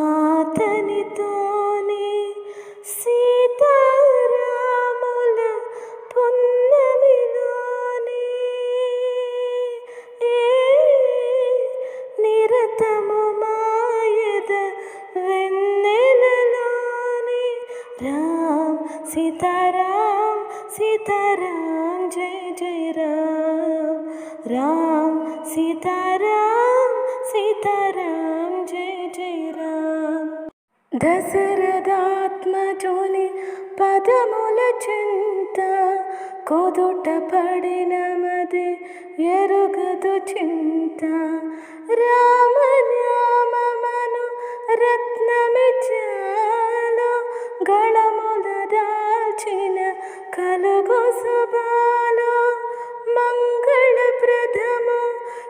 ఆతనితోనే సీతారాముల పున్నమిలోనే నిరతము మాయద వెన్నెలలోనే రామ్ సీతారాం సీతారాం జయ జయ రామ్ రామ్ సీతారాం దశరథాత్మజుని పదముల చింత కొదుట పడిన మది ఎరుగదు చింత. రామనామమను రత్నమిచాలో గళముల దాల్చిన కలుగు శుభాలో మంగళప్రదము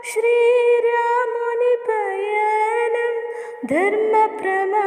శ్రీరాముని పయనం ధర్మ ప్రమా